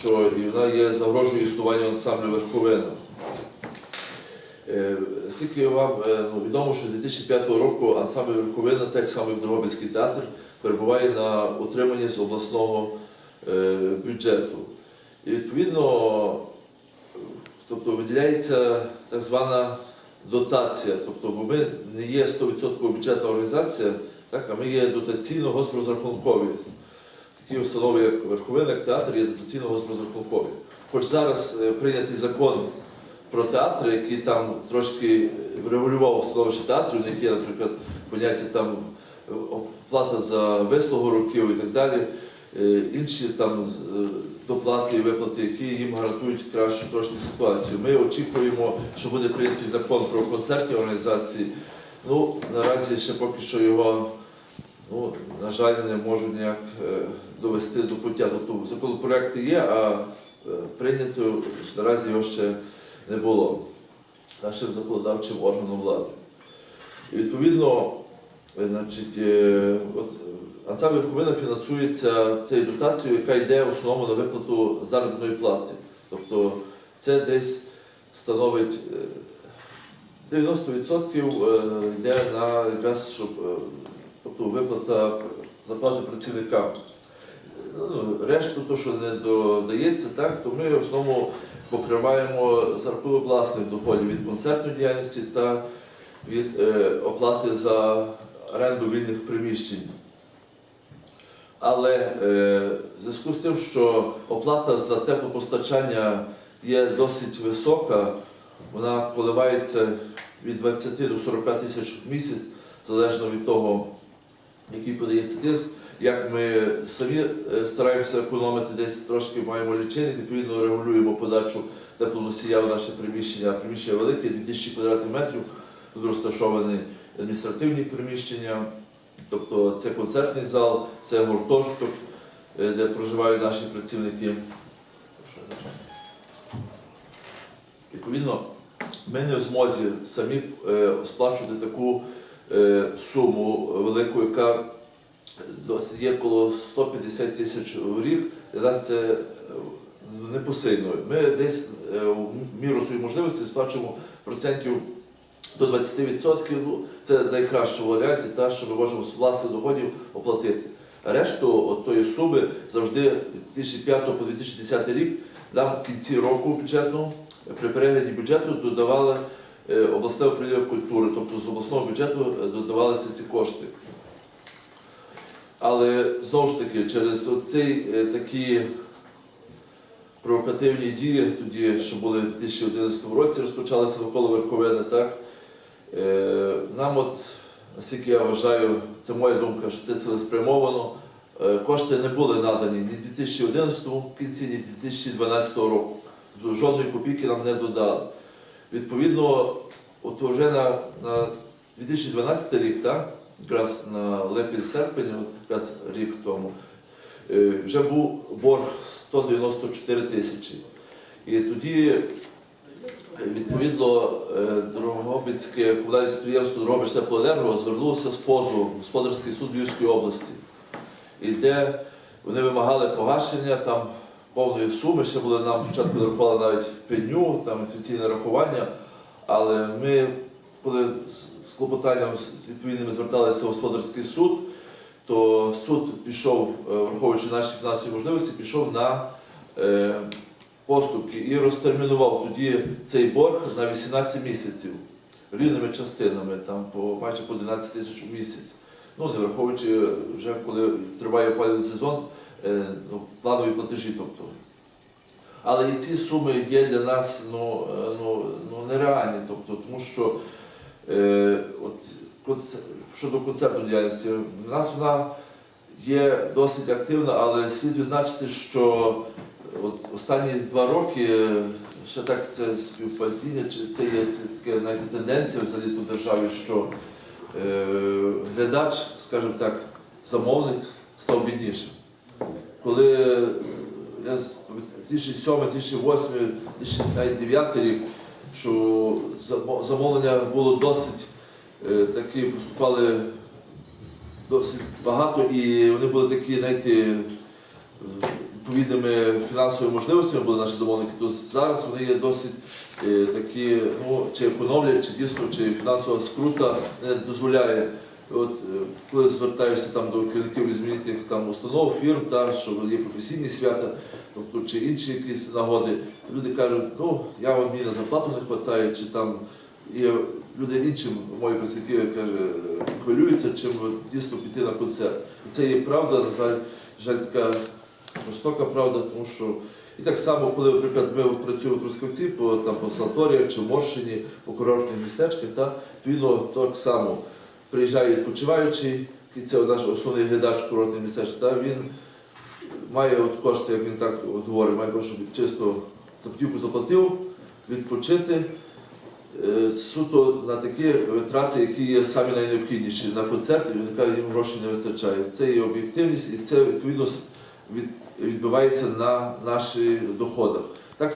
що і вона є загрожує існуванню ансамблю верховина. Е, Скільки вам е, ну, відомо, що з 2005 року ансамбль верховина, так само як Дрогобицький театр, перебуває на утриманні з обласного е, бюджету. І відповідно, тобто виділяється так звана дотація. Тобто, бо ми не є 100% бюджетна організація, так, а ми є дотаційно госпрозрахункові. Такі установи, як Верховина, як театр, є дотаційно. Хоч зараз е, прийнятий закон про театри, який там трошки регулював становище театрів, у них є, наприклад, поняття там е, оплата за вислугу років і так далі, е, інші там доплати і виплати, які їм гарантують кращу трошки ситуацію. Ми очікуємо, що буде прийнятий закон про концертні організації. Ну, наразі ще поки що його, ну, на жаль, не можу ніяк е, довести до пуття. Тобто законопроекти є, а е, прийнято наразі його ще не було нашим законодавчим органом влади. І відповідно, е, значить, от, ансамбль Верховина фінансується цією дотацією, яка йде в основному на виплату заробітної плати. Тобто це десь становить е, 90% е, йде на якраз щоб, тобто виплата зарплати працівникам. Ну, решту, то, що не додається, так, то ми в основному покриваємо за рахунок власних доходів від концертної діяльності та від е, оплати за оренду вільних приміщень. Але е, в зв'язку з тим, що оплата за теплопостачання є досить висока, вона коливається від 20 до 40 тисяч в місяць, залежно від того, який подається тиск. Як ми самі е, стараємося економити, десь трошки маємо лічильник, відповідно регулюємо подачу теплоносія в наше приміщення. Приміщення велике, 2000 квадратних метрів. Тут розташовані адміністративні приміщення, тобто це концертний зал, це гуртожиток, е, де проживають наші працівники. Відповідно, ми не в змозі самі е, сплачувати таку суму велику, яка є коло 150 тисяч в рік. Для нас це е, непосильно. Ми десь е, в міру своїх можливостей сплачуємо процентів до 20%. Ну, це найкраще в варіанті, та, що ми можемо з власних доходів оплатити. Решту тої суми завжди від 2005 по 2010 рік нам в кінці року бюджетного при перегляді бюджету додавали е, обласне управління культури, тобто з обласного бюджету е, додавалися ці кошти. Але знову ж таки, через ці такі провокативні дії, тоді, що були в 2011 році, розпочалися навколо Верховини, так, е, нам от, наскільки я вважаю, це моя думка, що це цілеспрямовано, е, кошти не були надані ні в 2011 кінці, ні 2012 року. Тобто жодної копійки нам не додали. Відповідно, от вже на, на 2012 рік, так, якраз на липень-серпень, якраз рік тому, е, вже був борг 194 тисячі. І тоді, е, відповідно, е, Дрогобицьке комунальне підприємство Дрогобичське Теплоенерго звернулося з позовом господарський суд Львівської області, і де вони вимагали погашення там повної суми. Ще були нам спочатку нарахували навіть пеню, там офіційне рахування. Але ми, коли з- з клопотанням з відповідними зверталися в господарський суд, то суд пішов, е, враховуючи наші фінансові можливості, пішов на е, поступки і розтермінував тоді цей борг на 18 місяців рівними частинами, там по майже по 11 тисяч у місяць. Ну, не враховуючи вже коли триває опалювальний сезон, е, ну, планові платежі, тобто. Але і ці суми є для нас ну, е, ну, ну, нереальні, тобто, тому що е, от, конце- щодо концертної діяльності, в нас вона є досить активна, але слід відзначити, що от останні два роки е, ще так це співпадіння, чи це є це таке навіть тенденція взагалі в державі, що глядач, скажімо так, замовник став біднішим. Коли я з 2007, 2008, 2009 рік, що замовлення було досить е, такі, поступали досить багато, і вони були такі, знаєте, е, відповідними фінансовими можливостями були наші замовники, то зараз вони є досить е, такі, ну, чи економлять, чи дійсно, чи фінансова скрута не дозволяє. От е, коли звертаєшся там до керівників різноманітних там установ, фірм, та що є професійні свята, тобто чи інші якісь нагоди, люди кажуть, ну я от мені на зарплату не вистачає, чи там є люди іншим, мої працівники каже, хвилюються, чим дійсно піти на концерт. І це є правда, на жаль, жаль, така жорстока правда, тому що і так само, коли, наприклад, ми працюємо в Трускавці по там по санаторіях чи Морщині, по курортних містечках, та відповідно так само приїжджає відпочиваючий, і це наш основний глядач курортних містечок, та він має от кошти, як він так говорить, має кошти, щоб чисто за путівку заплатив, відпочити. е, Суто на такі витрати, які є самі найнеобхідніші на концерти, він каже, їм грошей не вистачає. Це є об'єктивність і це відповідно від- відбивається на наших доходах.